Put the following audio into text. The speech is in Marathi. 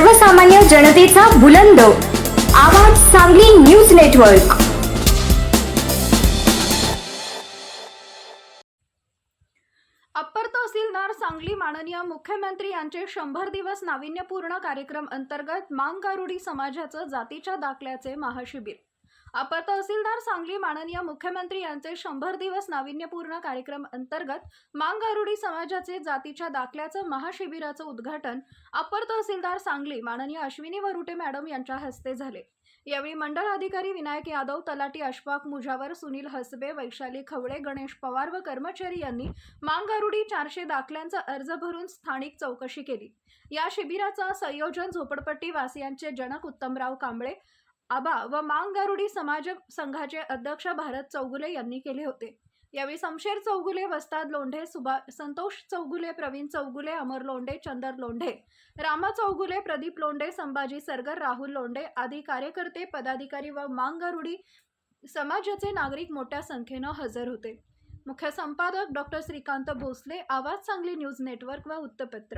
सर्वसामान्य जनतेचा बुलंद. आवाज सांगली न्यूज नेटवर्क. अप्पर तहसीलदार सांगली माननीय मुख्यमंत्री यांचे शंभर दिवस नाविन्यपूर्ण कार्यक्रम अंतर्गत मांगारुडी समाजाचं जातीच्या दाखल्याचे महाशिबिर. अपर तहसीलदार सांगली माननीय मुख्यमंत्री यांचे शंभर दिवस नाविन्यपूर्ण कार्यक्रम अंतर्गत मांगारुडी समाजाचे जातीच्या दाखल्याचं महाशिबिराचं उद्घाटन अपर तहसीलदार सांगली माननीय अश्विनी वरुटे मॅडम यांच्या हस्ते झाले. यावेळी मंडळ अधिकारी विनायक यादव तलाटी अशफाक मुजावर सुनील हसबे वैशाली खवळे गणेश पवार व कर्मचारी यांनी मांगारुडी चारशे दाखल्यांचा अर्ज भरून स्थानिक चौकशी केली. या शिबिराचं संयोजन झोपडपट्टी वासियांचे जनक उत्तमराव कांबळे आबा व मांगारुडी समाज संघाचे अध्यक्ष भारत चौगुले यांनी केले होते. यावेळी समशेर चौगुले वस्ताद लोंढे सुभा संतोष चौगुले प्रवीण चौगुले अमर लोंढे चंदर लोंढे रामा चौगुले प्रदीप लोंढे संभाजी सरगर राहुल लोंढे आदी कार्यकर्ते पदाधिकारी व मांगारुडी समाजाचे नागरिक मोठ्या संख्येनं हजर होते. मुख्य संपादक डॉक्टर श्रीकांत भोसले आवाज सांगली न्यूज नेटवर्क व वृत्तपत्र.